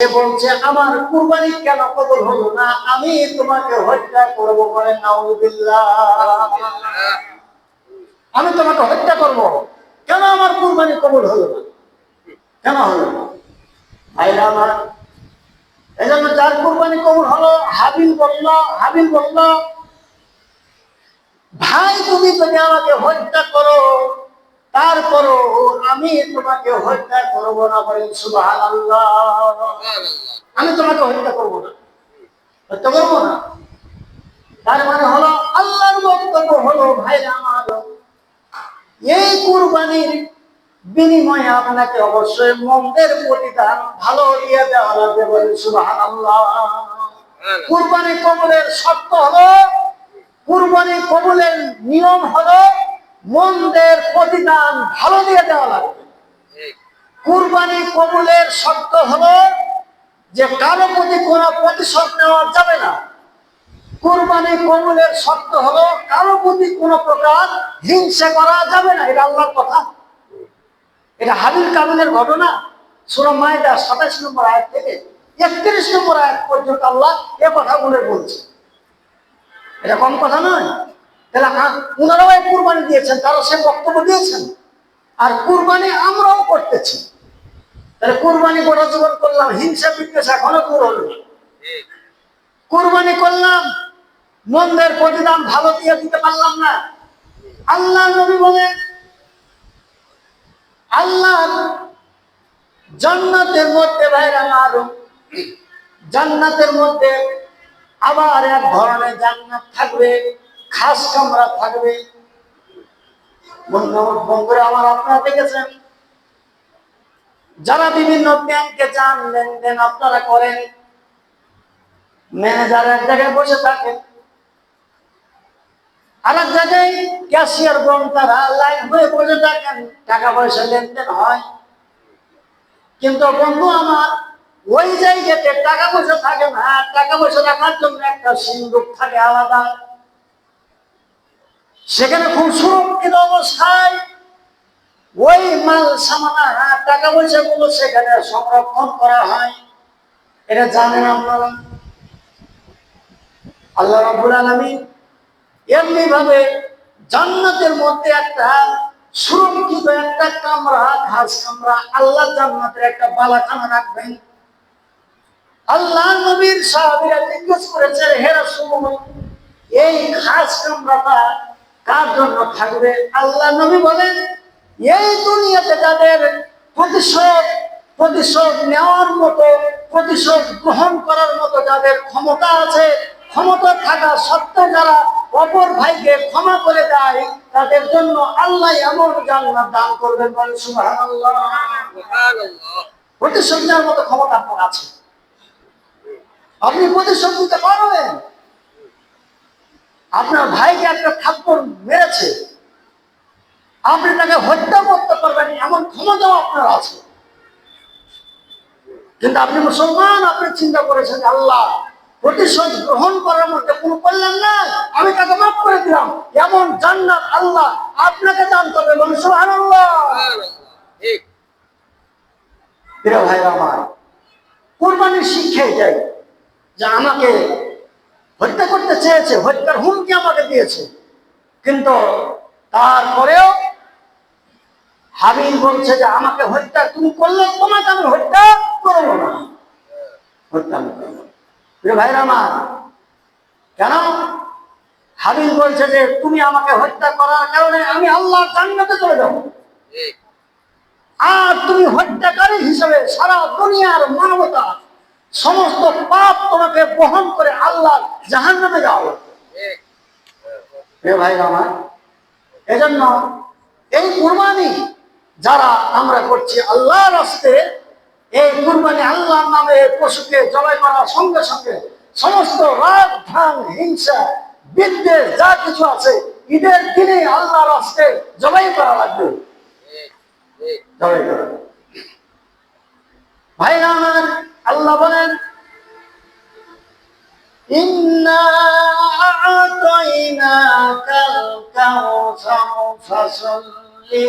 বলছে, আমার কুরবানি কেন কবুল হলো না? আমি তোমাকে হত্যা করব বলে আমি তোমাকে হত্যা করব। কেন আমার কুরবানি কবুল হলো না? কেন হলো আমার এই জন্য যার কুরবানি কবুল হলো, হাবিল বলল হাবিল বলল, ভাই, তুমি যদি আমাকে হত্যা করো তারপরও আমি তোমাকে হত্যা করব না বলেন আমি তোমাকে হত্যা করব না। হত্যা করব না। তার মানে হলো, আল্লাহর বক্তব্য হলো, ভাইরা আমার, এই কুরবানির বিনিময়ে আপনাকে অবশ্যই মন্দের প্রতিদান ভালো দিয়ে দেওয়া লাগবে বলেন সুবাহান আল্লাহ কুরবানি কবলের শর্ত হলো, কুরবানি কবুলের নিয়ম হলো মন্দের প্রতিদান ভালো দিয়ে দেওয়া লাগবে কুরবানি কবুলের শর্ত হলো যে কারও প্রতি কোন প্রতিশোধ নেওয়া যাবে না। কুরবানি কবুলের শর্ত হলো কারও প্রতি কোনো প্রকার হিংসা করা যাবে না। এটা আল্লাহর কথা। এটা হাবিল কাবিলের ঘটনা। সুরম মায়দা সাতাশ নম্বর আয়াত থেকে একত্রিশ নম্বর আয়াত পর্যন্ত আল্লাহ এ কথা বলে বলছে এটা কম কথা নয়। তাহলে ওনারাও এই কুরবানি দিয়েছেন, তারা সে বক্তব্য দিয়েছেন। আর কুরবানি আমরাও করতেছি। তাহলে কুরবানি গোটা জীবন করলাম, হিংসা বিদ্বেষ এখনও দূর হলো। কুরবানি করলাম, মন্দের প্রতিদান ভালো দিয়ে দিতে পারলাম না। আল্লাহ নবী বলেন আল্লাহ জান্নাতের মধ্যে ভাইরা আমার জান্নাতের মধ্যে আবার এক ধরনের জান্নাত থাকবে। খাস কামরা থাকবে। বন্ধুরা আমার আপনারা দেখেছেন? যারা বিভিন্ন ব্যাংকে যান, লেনদেন আপনারা করেন, ম্যানেজার এক জায়গায় বসে থাকেন। আর এক জায়গায় ক্যাশিয়ার বোন তারা লাইন হয়ে বসে থাকেন, টাকা পয়সা লেনদেন হয়। কিন্তু বন্ধু আমার, ওই জায়গাতে টাকা পয়সা থাকে না টাকা পয়সা রাখার জন্য একটা সিন্দুক থাকে আলাদা। সেখানে খুব সুরক্ষিত অবস্থায় ওই মাল সামানা টাকা পয়সা গুলো সেখানে সংরক্ষণ করা হয়। এটা জানেন আপনারা? আল্লাহ রাব্বুল আলামিন এমনি ভাবে জান্নাতের মধ্যে একটা সুরক্ষিত একটা কামরা ঘাস কামরা, আল্লাহ জান্নাতের একটা বালাখানা রাখবেন। আল্লাহ নবীর সাহাবীরা জিজ্ঞেস করেছে হে রাসূলুল্লাহ, এই ঘাস কামরাটা কার জন্য থাকবে আল্লাহ নবী বলেন, এই দুনিয়াতে তাদের প্রতিশোধ প্রতিশোধ নেওয়ার মতো, প্রতিশোধ গ্রহণ করার মতো যাদের ক্ষমতা আছে, ক্ষমতা থাকা সত্ত্বেও যারা অপর ভাইকে ক্ষমা করে দেয়, তাদের জন্য আল্লাহ এমন জান্নাত দান করবেন বলে সুবহানাল্লাহ। প্রতিশোধ নেওয়ার মতো ক্ষমতা আপনার আছে। আপনি প্রতিশোধ নিতে পারবেন। আপনার ভাইকে একটা থাপ্পড় মেরেছে। আপনি তাকে হত্যা করতে পারবেন এমন ক্ষমতাও আপনার আছে। কিন্তু আপনি মুসলমান আপনি চিন্তা করেছেন আল্লাহ প্রতিশোধ গ্রহণ করার মধ্যে কোনো কল্যাণ নাই আমি তাকে মাফ করে দিলাম। এমন জান্নাত আল্লাহ আপনাকে দান করবে মানুষ আল্লাহ প্রিয় ভাই আমার কোরবানির শিক্ষা এটাই যে আমাকে হত্যা করতে চেয়েছে, হত্যার হুমকি আমাকে দিয়েছে। কিন্তু তারপরেও হাবিল বলছে যে, আমাকে হত্যা তুমি করলে, তোমাকে আমি হত্যা করব না। কেন? বলছে যে, তুমি আমাকে হত্যা আমি আল্লাহ চলে আর তুমি হত্যাকারী হিসেবে সারা দুনিয়ার মানবতা সমস্ত পাপ তোমাকে বহন করে আল্লাহ জাহান নামে যাও প্রিয় ভাই আমার, এজন্য এই কুরবানি যারা আমরা করছি আল্লাহ রাস্তে, এই কুরবানি আল্লাহর নামে পশুকে জবাই করার সঙ্গে সঙ্গে সমস্ত রাগ ধান হিংসা, বিদ্বেষ, যা কিছু আছে, ঈদের দিনে আল্লাহ রাস্তে জবাই করা লাগবে লাগবে। আমার আল্লাহ বলেন ইন্না আতাইনাকাল কাউসার ফাসাল্লি